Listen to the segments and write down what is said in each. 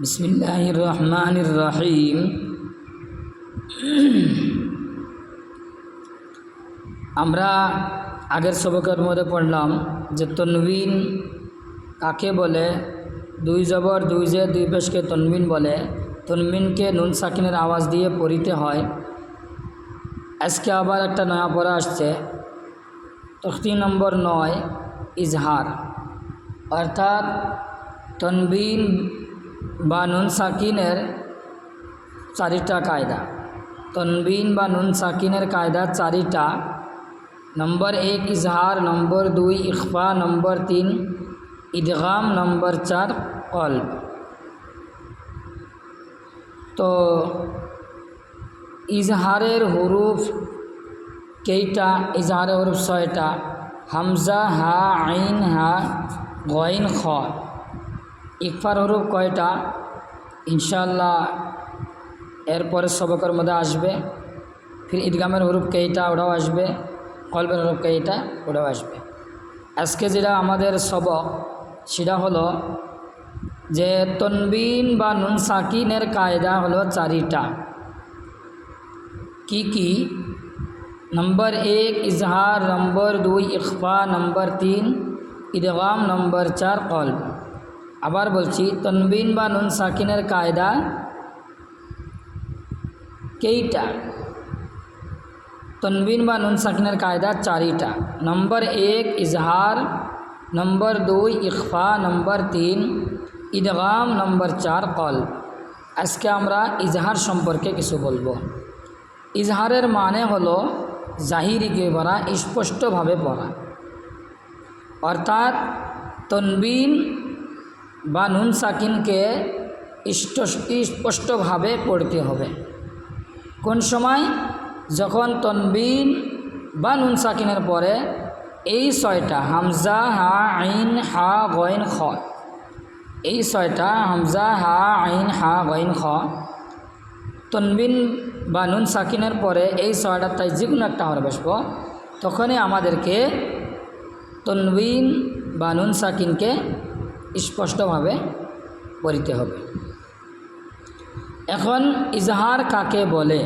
বিসমিল্লাহির রহমানির রহিম আমরা আগের সবকের মধ্যে পড়লাম যে তনবিন কাকে বলে? দুই জবর, দুই জে, দুই পেশকে তনবিন বলে। তনবিনকে নুন সাকিনের আওয়াজ দিয়ে পড়িতে হয়। আজকে আবার একটা নয়া পড়া আসছে। তখতি নম্বর নয়, ইজহার। অর্থাৎ তনবিন বা নুন সাকিনের চারিটা কায়দা। তনবিন বা নুন সাকিনের কায়দা চারিটা। নম্বর এক, ইজহার। নম্বর দুই ইকফা নম্বর তিন ঈদগাম নম্বর চার কল্ব তো ইজহারের হরুফ কেইটা? ইজহারের হরুফ ছয়টা। হামজা, হা, আইন, হা গইন খ। ইকফার হরুফ কয়টা? ইনশাল্লাহ এরপরে সবকের মধ্যে আসবে। ফির ঈদগামের হরুফ কেইটা ওটাও আসবে। কলবের হরুফ কেইটা ওটাও আসবে। আজকে যেটা আমাদের সবক, সেটা হলো যে তনবিন বা নুন সাকিনের কায়দা হলো চারিটা। কি কি? নম্বর এক, ইজহার নম্বর দুই ইকফা নম্বর তিন ঈদগাম নম্বর চার, কলব। আবার বলছি, তনবিন বা নুন সাকিনের কায়দা কেইটা? তনবিন বা নুন সাকিনের কায়দা চারিটা। নম্বর এক, ইজহার। নম্বর দুই ইকফা নম্বর তিন ঈদগাম নম্বর চার কল আজকে আমরা ইজহার সম্পর্কে কিছু বলব। ইজহারের মানে হলো জাহিরিকে পড়া, স্পষ্টভাবে পড়া। অর্থাৎ তনবিন বা নুন সাকিনকে স্পষ্টভাবে পড়তে হবে। কোন সময়? যখন তনবিন বা নুন সাকিনের পরে এই ছয়টা, হামজা, হা, আইন, হা গইন খ, এই ছয়টা, হামজা, হা, আইন, হা গইন খ, তনবিন বা নুন সাকিনের পরে এই ছয়টা তাই যে কোনো একটা বসব তখনই আমাদেরকে তনবিন বা নুন সাকিনকে স্পষ্টভাবে পড়িতে হবে। এখন ইজহার কাকে বলে?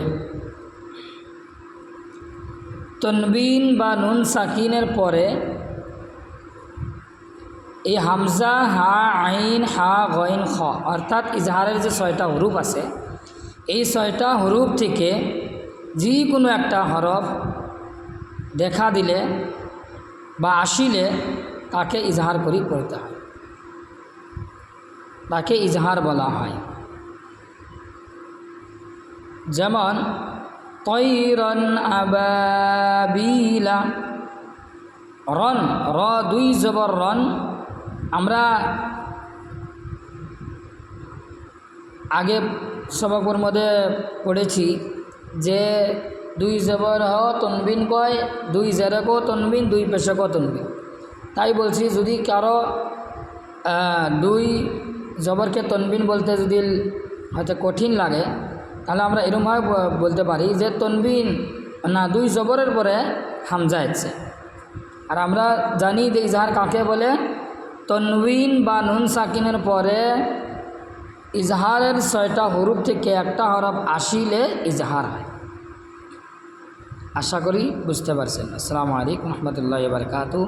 তনবিন বা নুন সাকিনের পরে এই হামজা, হা, আইন, হা, গইন, খ অর্থাৎ ইজহারের যে ছয়টা হরুপ আছে, এই ছয়টা হরুপ থেকে যে কোনো একটা হরফ দেখা দিলে বা আসিলে তাকে ইজহার করি পড়তে হয়। তাকে ইজহার বলা হয়। যেমন, তৈরন আবাবিলা রন র দুই জবর রন। আমরা আগে সবকর মধ্যে পড়েছি যে, দুই জবর হ তনবিন কয়, দুই জেরকও তনবিন, দুই পেশকও তনবিন। তাই বলছি, যদি কারও দুই জবরকে তনবিন বলতে যদি হয়তো কঠিন লাগে, তাহলে আমরা এরমভাবে বলতে পারি যে তনবিন না, দুই জবরের পরে হামজা আছে আর আমরা জানি যে ইজহার কাকে বলে? তনবিন বা নুন সাকিনের পরে ইজহারের ছয়টা হরুফ থেকে একটা হরফ আসিলে ইজহার হয়। আশা করি বুঝতে পারছেন। আসসালামু আলাইকুম রহমতুল্লাহ বারকাতু